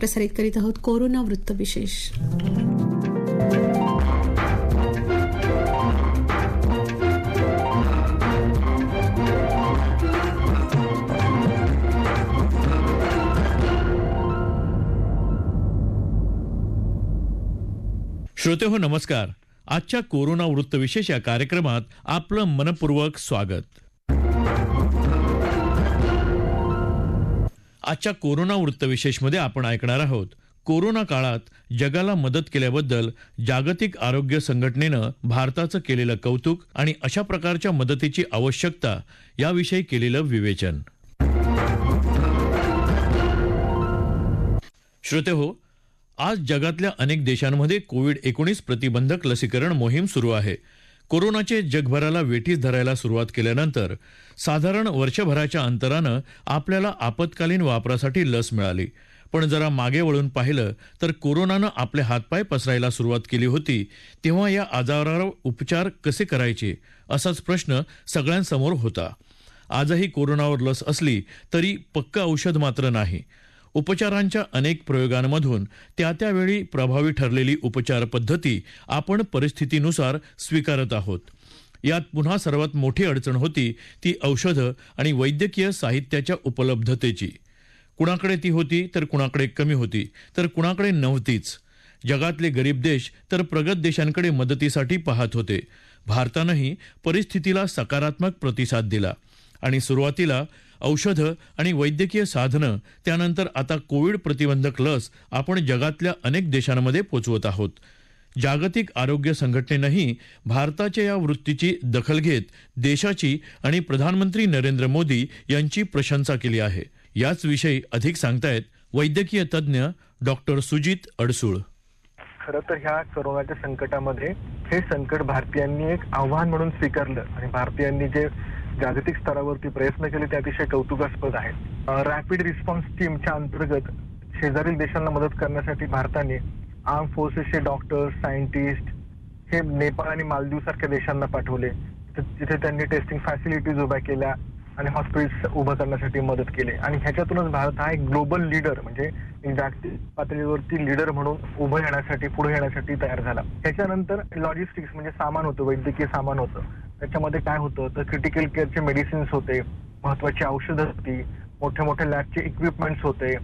प्रसारित करीत आहोत कोरोना वृत्त विशेष. श्रोते हो नमस्कार. आजच्या कोरोना वृत्तविशेष या कार्यक्रमात आपलं मनपूर्वक स्वागत. आजच्या कोरोना वृत्तविशेषमध्ये आपण ऐकणार आहोत. कोरोना काळात जगाला मदत केल्याबद्दल जागतिक आरोग्य संघटनेनं भारताचं केलेलं कौतुक आणि अशा प्रकारच्या मदतीची आवश्यकता याविषयी केलेलं विवेचन. श्रोते हो आज जगातल्या अनेक देशांमध्ये कोविड एकोणीस प्रतिबंधक लसीकरण मोहीम सुरू आहे. कोरोनाचे जगभराला वेठीस धरायला सुरुवात केल्यानंतर साधारण वर्षभराच्या अंतरानं आपल्याला आपत्कालीन वापरासाठी लस मिळाली. पण जरा मागे वळून पाहिलं तर कोरोनानं आपले हातपाय पसरायला सुरुवात केली होती. तेव्हा या आजारावर उपचार कसे करायचे? असाच प्रश्न सगळ्यांसमोर होता. आजही कोरोनावर लस असली तरी पक्का औषध मात्र नाही. उपचारांच्या अनेक प्रयोगांमधून त्या त्यावेळी प्रभावी ठरलेली उपचार पद्धती आपण परिस्थितीनुसार स्वीकारत आहोत. यात पुन्हा सर्वात मोठी अडचण होती ती औषधं आणि वैद्यकीय साहित्याच्या उपलब्धतेची. कुणाकडे ती होती तर कुणाकडे कमी होती तर कुणाकडे नव्हतीच. जगातले गरीब देश तर प्रगत देशांकडे मदतीसाठी पाहत होते. भारतानंही परिस्थितीला सकारात्मक प्रतिसाद दिला. आणि सुरुवातीला औषधं आणि वैद्यकीय साधनं त्यानंतर आता कोविड प्रतिबंधक लस आपण जगातल्या अनेक देशांमध्ये पोचवत आहोत. जागतिक आरोग्य संघटनेनंही भारताच्या या वृत्तीची दखल घेत देशाची आणि प्रधानमंत्री नरेंद्र मोदी यांची प्रशंसा केली आहे. याच विषयी अधिक सांगतायत वैद्यकीय तज्ज्ञ डॉक्टर सुजित अडसूळ. खरं तर ह्या कोरोनाच्या संकटामध्ये हे संकट भारतीयांनी एक आव्हान म्हणून स्वीकारलं आणि भारतीयांनी जे जागतिक स्तरावरती प्रयत्न केले ते अतिशय कौतुकास्पद आहेत. रॅपिड रिस्पॉन्स टीमच्या अंतर्गत शेजारील देशांना मदत करण्यासाठी भारताने आर्म फोर्सेसचे डॉक्टर्स सायंटिस्ट हे नेपाळ आणि मालदीव सारख्या देशांना पाठवले. तिथे त्यांनी टेस्टिंग फॅसिलिटीज उभ्या केल्या आणि हॉस्पिटल्स उभं करण्यासाठी मदत केली. आणि ह्याच्यातूनच भारत हा एक ग्लोबल लीडर म्हणजे एक जागतिक पातळीवरती लीडर म्हणून उभं येण्यासाठी पुढे येण्यासाठी तयार झाला. त्याच्यानंतर लॉजिस्टिक्स म्हणजे सामान होतं वैद्यकीय सामान होतं. त्याच्यामध्ये काय होतं? तर क्रिटिकल केअरचे मेडिसिन्स होते महत्वाची औषधं होती मोठ्या मोठ्या लॅबचे इक्विपमेंट्स होते.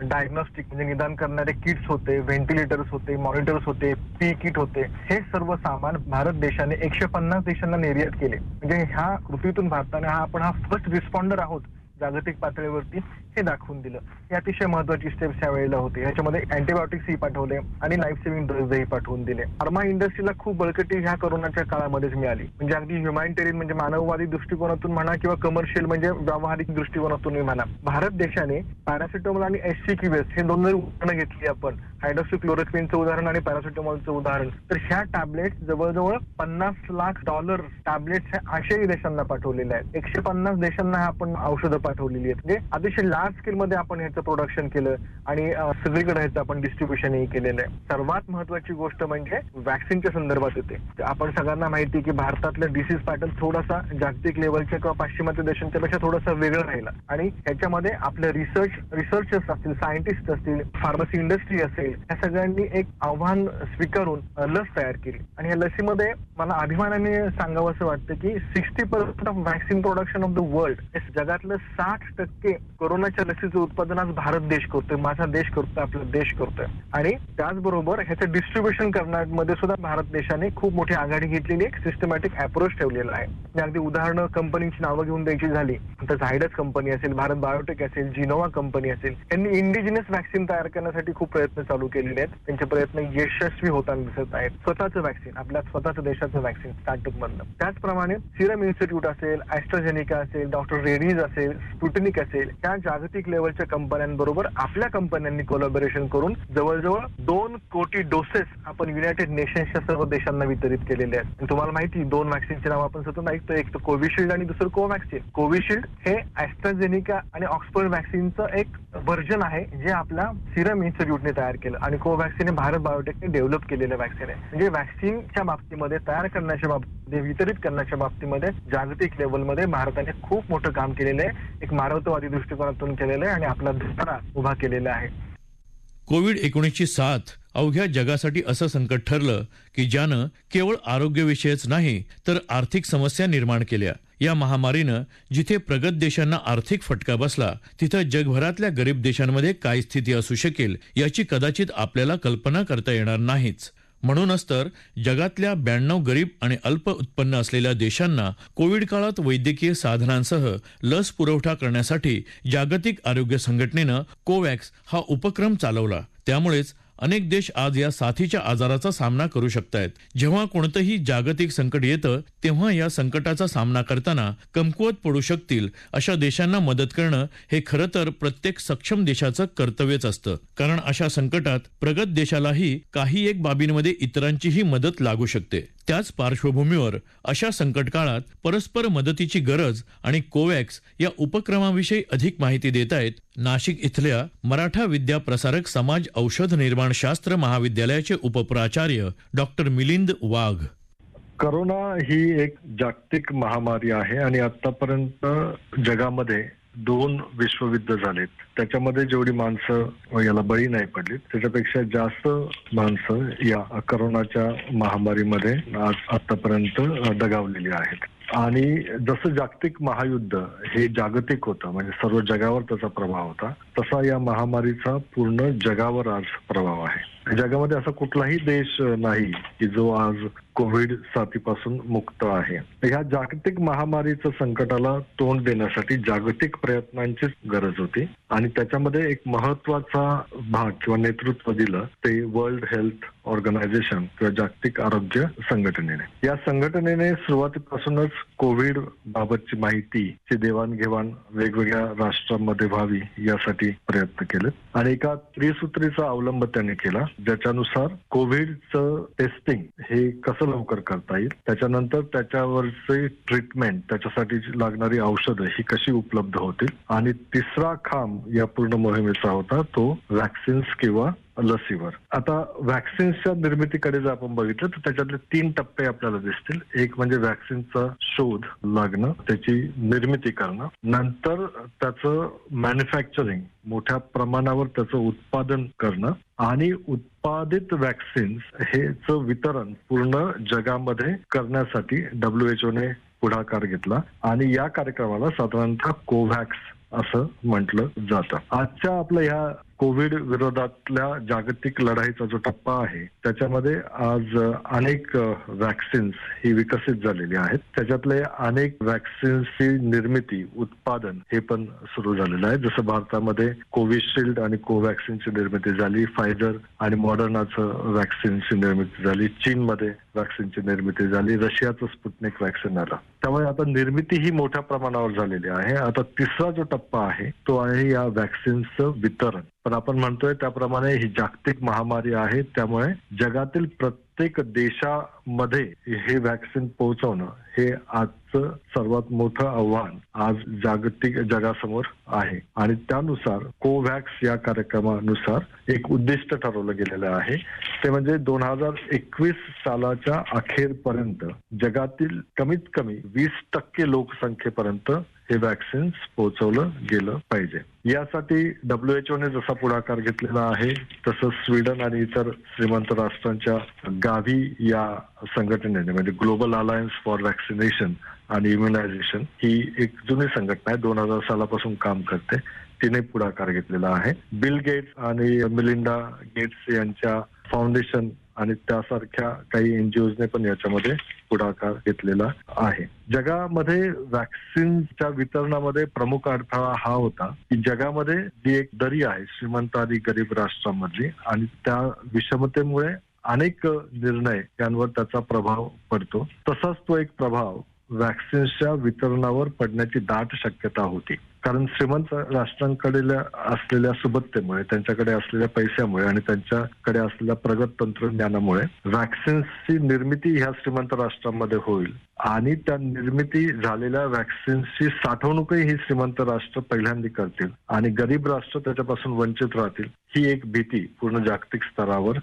डायग्नोस्टिक म्हणजे निदान करणारे किट्स होते व्हेंटिलेटर्स होते मॉनिटर्स होते पी किट होते. हे सर्व सामान भारत देशाने एकशे पन्नास देशांना निर्यात केले. म्हणजे ह्या कृतीतून भारताने हा आपण हा फर्स्ट रिस्पॉन्डर आहोत. जागतिक पातळीवरती हे दाखवून दिलं. हे अतिशय महत्वाची स्टेप्स या वेळेला होते. याच्यामध्ये अँटीबायोटिक्सही पाठवले आणि लाईफ सेव्हिंग ड्रग्जही पाठवून दिले. फार्मा इंडस्ट्रीला खूप बळकटी ह्या कोरोनाच्या काळामध्येच मिळाली. म्हणजे अगदी ह्युमॅनिटेरियन म्हणजे मानववादी दृष्टिकोनातून म्हणा किंवा कमर्शियल म्हणजे व्यावहारिक दृष्टिकोनातून म्हणा. भारत देशाने पॅरासिटामॉल आणि एससी क्युएस हे दोन जरी उदाहरणं घेतली आपण हायड्रोक्सिक्लोरोक्विनचं उदाहरण आणि पॅरासिटामॉलचं उदाहरण. तर ह्या टॅबलेट जवळजवळ पन्नास लाख डॉलर टॅबलेट्स ह्या आशियाई देशांना पाठवलेल्या आहेत. एकशे पन्नास देशांना आपण औषधं पाठवलेली आहेत. म्हणजे अतिशय लार्ज स्केलमध्ये आपण ह्याचं प्रोडक्शन केलं आणि सगळीकडे ह्याचं आपण डिस्ट्रीब्युशनही केलेलं आहे. सर्वात महत्वाची गोष्ट म्हणजे व्हॅक्सिनच्या संदर्भात येते. आपण सगळ्यांना माहिती की भारतातल्या डिसीज पॅटर्न थोडासा जागतिक लेवलच्या किंवा पाश्चिमात्य देशांच्या पेक्षा थोडासा वेगळं राहिला. आणि ह्याच्यामध्ये आपलं रिसर्च रिसर्चर्स असतील सायंटिस्ट असतील फार्मसी इंडस्ट्री असेल या सगळ्यांनी एक आव्हान स्वीकारून लस तयार केली. आणि या लसीमध्ये मला अभिमानाने सांगावं असं वाटतं की sixty percent of vaccine production of the world जगातलं साठ टक्के कोरोनाच्या लसीचं उत्पादन आज भारत देश करतोय माझा देश करतोय आपला देश करतोय. आणि त्याचबरोबर ह्याचं डिस्ट्रीब्युशन करण्यामध्ये सुद्धा भारत देशाने खूप मोठी आघाडी घेतलेली एक सिस्टमॅटिक अप्रोच ठेवलेला आहे. म्हणजे अगदी उदाहरणं कंपनीची नावं घेऊन द्यायची झाली तर झायडस कंपनी असेल भारत बायोटेक असेल जिनोवा कंपनी असेल यांनी इंडिजिनस व्हॅक्सिन तयार करण्यासाठी खूप प्रयत्न चालू केलेले आहेत. त्यांचे प्रयत्न यशस्वी होताना दिसत आहेत. स्वतःचं वॅक्सिन आपल्या स्वतःचं देशाचं वॅक्सिन स्टार्टअप मधलं त्याचप्रमाणे सिरम इन्स्टिट्यूट असेल ऍस्ट्राजेनिका असेल डॉक्टर रेडीज असेल स्पुटनिक असेल त्या जागतिक लेवलच्या कंपन्यांबरोबर आपल्या कंपन्यांनी कोलॅबोरेशन करून जवळजवळ दोन कोटी डोसेस आपण युनायटेड नेशन्सच्या सर्व देशांना वितरित केलेले आहेत. आणि तुम्हाला माहिती दोन वॅक्सिनचे नाव आपण सतत ऐकतो एक तर कोविशिल्ड आणि दुसरं कोव्हॅक्सिन कोविशिल्ड हे ऍस्ट्राजेनिका आणि ऑक्सफर्ड व्हॅक्सिनचं एक व्हर्जन आहे जे आपल्या सिरम इन्स्टिट्यूटने तयार केलं आणि कोव्हॅक्सिन हे भारत बायोटेकने डेव्हलप केलेलं वॅक्सिन आहे. म्हणजे व्हॅक्सिनच्या बाबतीमध्ये तयार करण्याच्या बाबतीत वितरित करण्याच्या बाबतीमध्ये जागतिक लेवलमध्ये भारताने खूप मोठं काम केलेलं आहे. एक मानवतावादी दृष्टिकोनातून केलेलं आहे आणि आपला धोरणा उभा केलेला आहे. कोविड एकोणीसची साथ अवघ्या जगासाठी असं संकट ठरलं की ज्यानं केवळ आरोग्यविषयच नाही तर आर्थिक समस्या निर्माण केल्या. या महामारीनं जिथे प्रगत देशांना आर्थिक फटका बसला तिथं जगभरातल्या गरीब देशांमध्ये काय स्थिती असू शकेल याची कदाचित आपल्याला कल्पना करता येणार नाहीच. म्हणूनच तर जगातल्या ब्याण्णव गरीब आणि अल्प उत्पन्न असलेल्या देशांना कोविड काळात वैद्यकीय साधनांसह लस पुरवठा करण्यासाठी जागतिक आरोग्य संघटनेनं कोवॅक्स हा उपक्रम चालवला. त्यामुळेच अनेक देश आज या साथीच्या आजाराचा सामना करू शकतायत. जेव्हा कोणतंही जागतिक संकट येतं तेव्हा या संकटाचा सामना करताना कमकुवत पडू शकतील अशा देशांना मदत करणं हे खरं तर प्रत्येक सक्षम देशाचं कर्तव्यच असतं. कारण अशा संकटात प्रगत देशालाही काही एक बाबींमध्ये इतरांचीही मदत लागू शकते. त्याच पार्श्वभूमीवर अशा संकट काळात परस्पर मदतीची गरज आणि कोवॅक्स या उपक्रमाविषयी अधिक माहिती देत आहेत नाशिक इथल्या मराठा विद्या प्रसारक समाज औषध निर्माण शास्त्र महाविद्यालयाचे उपप्राचार्य डॉक्टर मिलिंद वाघ. करोना ही एक जागतिक महामारी आहे आणि आतापर्यंत जगामध्ये दोन विश्वयुद्ध झालेत. त्याच्यामध्ये जेवढी माणसं याला बळी नाही पडली त्याच्यापेक्षा जास्त माणसं या करोनाच्या महामारीमध्ये आज आतापर्यंत दगावलेली आहेत. आणि जसं जागतिक महायुद्ध हे जागतिक होतं म्हणजे सर्व जगावर त्याचा प्रभाव होता तसा या महामारीचा पूर्ण जगावर आज प्रभाव आहे. जगामध्ये असा कुठलाही देश नाही की जो आज कोविड साथीपासून मुक्त आहे. ह्या जागतिक महामारीचं संकटाला तोंड देण्यासाठी जागतिक प्रयत्नांचीच गरज होती. आणि त्याच्यामध्ये एक महत्त्वाचा भाग किंवा नेतृत्व दिलं ते वर्ल्ड हेल्थ ऑर्गनायझेशन किंवा जागतिक आरोग्य संघटनेने. या संघटनेने सुरुवातीपासूनच कोविड बाबतची माहितीची देवाणघेवाण वेगवेगळ्या राष्ट्रांमध्ये व्हावी यासाठी प्रयत्न केले आणि एका त्रिसूत्रीचा अवलंब त्याने केला ज्याच्यानुसार कोविडचं टेस्टिंग हे कसं लवकर करता येईल त्याच्यानंतर त्याच्यावरचे ट्रीटमेंट त्याच्यासाठी लागणारी औषधं ही कशी उपलब्ध होतील आणि तिसरा खांब या पूर्ण मोहिमेचा होता तो व्हॅक्सिन्स किंवा लसीवर. आता व्हॅक्सिन्सच्या निर्मितीकडे जर आपण बघितलं तर त्याच्यातले तीन टप्पे आपल्याला दिसतील. एक म्हणजे व्हॅक्सिनचा शोध लागणं त्याची निर्मिती करणं. नंतर त्याचं मॅन्युफॅक्चरिंग मोठ्या प्रमाणावर त्याचं उत्पादन करणं. आणि उत्पादित व्हॅक्सिन्स हेच वितरण पूर्ण जगामध्ये करण्यासाठी डब्ल्यूएचओने पुढाकार घेतला. आणि या कार्यक्रमाला साधारणतः कोव्हॅक्स असं म्हटलं जातं. आजच्या आपल्या ह्या कोविड विरोधातल्या जागतिक लढाईचा जो टप्पा आहे त्याच्यामध्ये आज अनेक व्हॅक्सिन्स ही विकसित झालेली आहेत. त्याच्यातले अनेक व्हॅक्सिन्सची निर्मिती उत्पादन हे पण सुरू झालेलं आहे. जसं भारतामध्ये कोविशिल्ड आणि कोव्हॅक्सिनची निर्मिती झाली फायझर आणि मॉडर्नाचं व्हॅक्सिनची निर्मिती झाली. चीनमध्ये वॅक्सिनची निर्मिती झाली रशियाचं स्पुटनिक वॅक्सिन आलं. त्यामुळे आता निर्मिती ही मोठ्या प्रमाणावर झालेली आहे. आता तिसरा जो टप्पा आहे तो आहे या व्हॅक्सिनचं वितरण. पण आपण म्हणतोय त्याप्रमाणे ही जागतिक महामारी आहे त्यामुळे जगातील प्रत्येक प्रत्येक देशामध्ये हे व्हॅक्सिन पोहोचवणं हे आजचं सर्वात मोठं आव्हान आज जागतिक जगासमोर आहे. आणि त्यानुसार कोव्हॅक्स या कार्यक्रमानुसार एक उद्दिष्ट ठरवलं गेलेलं आहे. ते म्हणजे दोन हजार एकवीस सालाच्या अखेरपर्यंत जगातील कमीत कमी वीस टक्के लोकसंख्येपर्यंत हे वॅक्सिन्स पोहोचवलं गेलं पाहिजे. यासाठी डब्ल्यूएचओने जसा पुढाकार घेतलेला आहे तसं स्वीडन आणि इतर श्रीमंत राष्ट्रांच्या गावी या संघटनेने म्हणजे ग्लोबल अलायन्स फॉर व्हॅक्सिनेशन आणि इम्युनायझेशन ही एक जुनी संघटना आहे दोन हजार सालापासून काम करते. तिने पुढाकार घेतलेला आहे. बिल गेट्स आणि मिलिंडा गेट्स यांच्या फाउंडेशन आणि त्यासारख्या काही एनजीओजने पण याच्यामध्ये पुढाकार घेतलेला आहे. जगामध्ये व्हॅक्सिनच्या वितरणामध्ये प्रमुख अडथळा हा होता की जगामध्ये जी एक दरी आहे श्रीमंत आणि गरीब राष्ट्रांमधली आणि त्या विषमतेमुळे अनेक निर्णय यांवर त्याचा प्रभाव पडतो. तसाच तो एक प्रभाव व्हॅक्सिन्सच्या वितरणावर पडण्याची दाट शक्यता होती. कारण श्रीमंत राष्ट्रांकडे असलेल्या सुबत्तेमुळे त्यांच्याकडे असलेल्या पैशामुळे आणि त्यांच्याकडे असलेल्या प्रगत तंत्रज्ञानामुळे व्हॅक्सिन्सची निर्मिती ह्या श्रीमंत राष्ट्रांमध्ये होईल. आणि त्या निर्मिती झालेल्या व्हॅक्सिन्सची साठवणूकही ही श्रीमंत राष्ट्र पहिल्यांदा करतील. आणि गरीब राष्ट्र त्याच्यापासून वंचित राहतील ही एक भीती पूर्ण जागतिक स्तरावर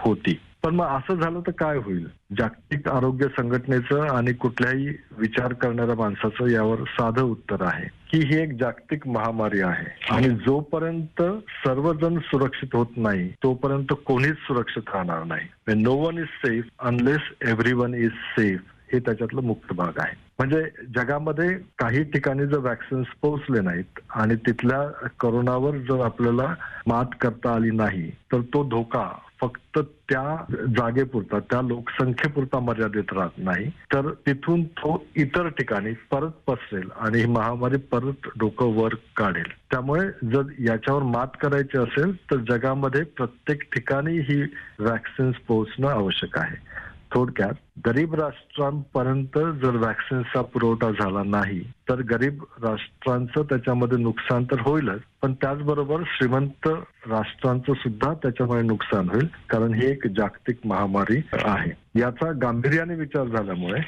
होती. पण मग असं झालं तर काय होईल? जागतिक आरोग्य संघटनेचं आणि कुठल्याही विचार करणाऱ्या माणसाचं यावर साधं उत्तर आहे की ही एक जागतिक महामारी आहे. आणि जोपर्यंत सर्वजण सुरक्षित होत नाही तोपर्यंत कोणीच सुरक्षित राहणार नाही. No one is safe unless everyone is safe हे त्याच्यातलं मुक्त भाग आहे. म्हणजे जगामध्ये काही ठिकाणी जर व्हॅक्सिन्स पोहोचले नाहीत आणि तिथल्या करोनावर जर आपल्याला मात करता आली नाही तर तो धोका फक्त त्या जागेपुरता त्या लोकसंख्येपुरता मर्यादित राहत नाही तर तिथून तो इतर ठिकाणी परत पसरेल आणि ही महामारी परत डोकं वर काढेल. त्यामुळे जर याच्यावर मात करायची असेल तर जगामध्ये प्रत्येक ठिकाणी ही व्हॅक्सिन्स पोहोचणं आवश्यक आहे. थोडक्यात गरीब राष्ट्रांपर्यंत जर व्हॅक्सिनचा पुरवठा झाला नाही तर गरीब राष्ट्रांचं त्याच्यामध्ये नुकसान तर होईलच पण त्याचबरोबर श्रीमंत राष्ट्रांचं सुद्धा त्याच्यामुळे नुकसान होईल कारण ही एक जागतिक महामारी आहे. याचा गांभीर्याने विचार झाल्यामुळे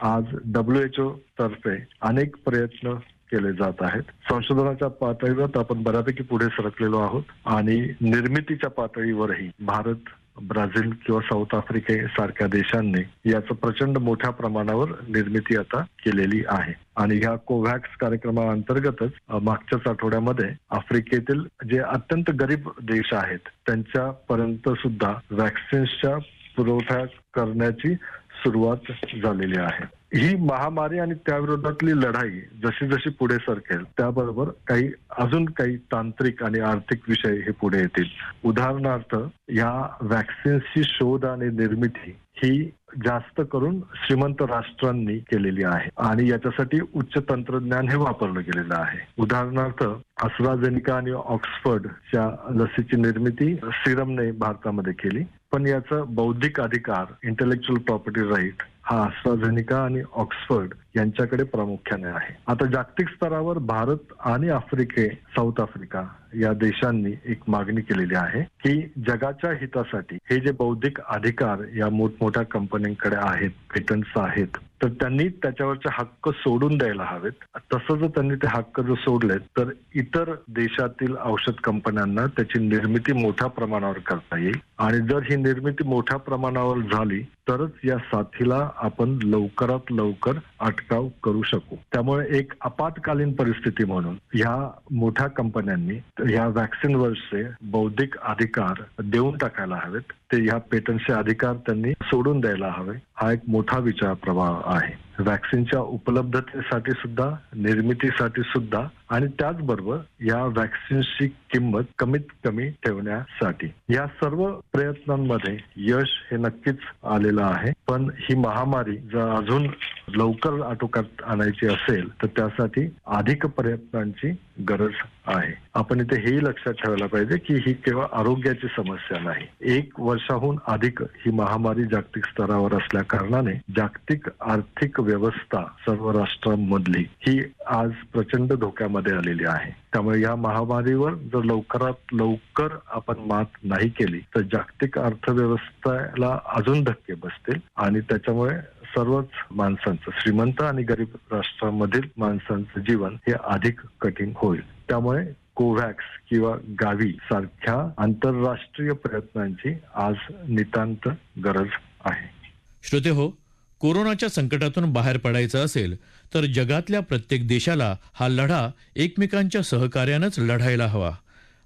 आज डब्ल्यूएचओ तर्फे अनेक प्रयत्न केले जात आहेत. संशोधनाच्या पातळीवर आपण बऱ्यापैकी पुढे सरकलेलो आहोत आणि निर्मितीच्या पातळीवरही भारत ब्राझील किंवा साऊथ आफ्रिके सारख्या देशांनी याचं प्रचंड मोठ्या प्रमाणावर निर्मिती आता केलेली आहे. आणि ह्या कोव्हॅक्स कार्यक्रमाअंतर्गतच मागच्याच आठवड्यामध्ये आफ्रिकेतील जे अत्यंत गरीब देश आहेत त्यांच्यापर्यंत सुद्धा व्हॅक्सिन्सच्या पुरवठा करण्याची सुरुवात झालेली आहे. ही महामारी आणि त्याविरोधातली लढाई जशी जशी पुढे सरकेल त्याबरोबर काही अजून काही तांत्रिक आणि आर्थिक विषय हे पुढे येतील. उदाहरणार्थ या व्हॅक्सिन्सची शोध आणि निर्मिती ही जास्त करून श्रीमंत राष्ट्रांनी केलेली आहे आणि याच्यासाठी उच्च तंत्रज्ञान हे वापरलं गेलेलं आहे. उदाहरणार्थ अस्ट्राझेनिका आणि ऑक्सफर्डच्या लसीची निर्मिती सिरमने भारतामध्ये केली पण याचं बौद्धिक अधिकार इंटेलेक्च्युअल प्रॉपर्टी राईट हा अस्ट्राझेनिका आणि ऑक्सफर्ड यांच्याकडे प्रामुख्याने आहे. आता जागतिक स्तरावर भारत आणि आफ्रिके साऊथ आफ्रिका या देशांनी एक मागणी केलेली आहे की जगाच्या हितासाठी हे जे बौद्धिक अधिकार या मोठमोठ्या कंपन्यांकडे आहेत पेटंट्स आहेत तर त्यांनी त्याच्यावरचे हक्क सोडून द्यायला हवेत. तसं जर त्यांनी ते हक्क जर सोडले तर इतर देशातील औषध कंपन्यांना त्याची निर्मिती मोठ्या प्रमाणावर करता येईल. आणि जर ही निर्मिती मोठ्या प्रमाणावर झाली तरच या साथीला आपण लवकरात लवकर अटकाव करू शकू. त्यामुळे एक आपत्कालीन परिस्थिती म्हणून ह्या मोठ्या कंपन्यांनी ह्या वॅक्सिनवरचे बौद्धिक अधिकार देऊन टाकायला हवेत. ते ह्या पेटंटचे अधिकार त्यांनी सोडून द्यायला हवे. हा एक मोठा विचार प्रवाह आहे वॅक्सिनच्या उपलब्धतेसाठी सुद्धा निर्मितीसाठी सुद्धा आणि त्याचबरोबर या व्हॅक्सिनची किंमत कमीत कमी ठेवण्यासाठी. या सर्व प्रयत्नांमध्ये यश हे नक्कीच आलेलं आहे. पण ही महामारी जर अजून लवकर आटोक्यात आणायची असेल तर त्यासाठी अधिक प्रयत्नांची गरज आहे. आपण इथे हेही लक्षात ठेवायला पाहिजे की ही केवळ आरोग्याची समस्या नाही. एक वर्षाहून अधिक ही महामारी जागतिक स्तरावर असल्या कारणाने जागतिक आर्थिक व्यवस्था सर्व राष्ट्रांमधली ही आज प्रचंड धोक्यामध्ये आलेली आहे. त्यामुळे या महामारीवर जर लवकरात लवकर आपण मात नाही केली तर जागतिक अर्थव्यवस्थेला अजून धक्के बसतील आणि त्याच्यामुळे सर्वच माणसांचं श्रीमंत आणि गरीब राष्ट्रांमधील माणसांचं जीवन हे अधिक कठीण होईल. त्यामुळे कोव्हॅक्स किंवा गावी सारख्या आंतरराष्ट्रीय प्रयत्नांची आज नितांत गरज आहे. श्रोते हो कोरोनाच्या संकटातून बाहेर पडायचं असेल तर जगातल्या प्रत्येक देशाला हा लढा एकमेकांच्या सहकार्यानंच लढायला हवा.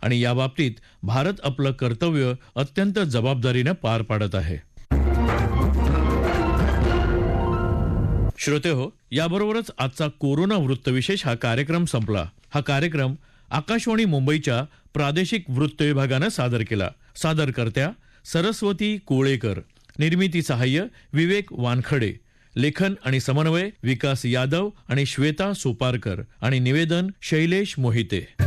आणि याबाबतीत भारत आपलं कर्तव्य अत्यंत जबाबदारीनं पार पाडत आहे. श्रोते हो याबरोबरच आजचा कोरोना वृत्तविशेष हा कार्यक्रम संपला. हा कार्यक्रम आकाशवाणी मुंबईच्या प्रादेशिक वृत्त विभागानं सादर केला. सादरकर्त्या सरस्वती कोळेकर. निर्मिती सहाय्य विवेक वानखडे. लेखन आणि समन्वय विकास यादव आणि श्वेता सोपारकर. आणि निवेदन शैलेश मोहिते.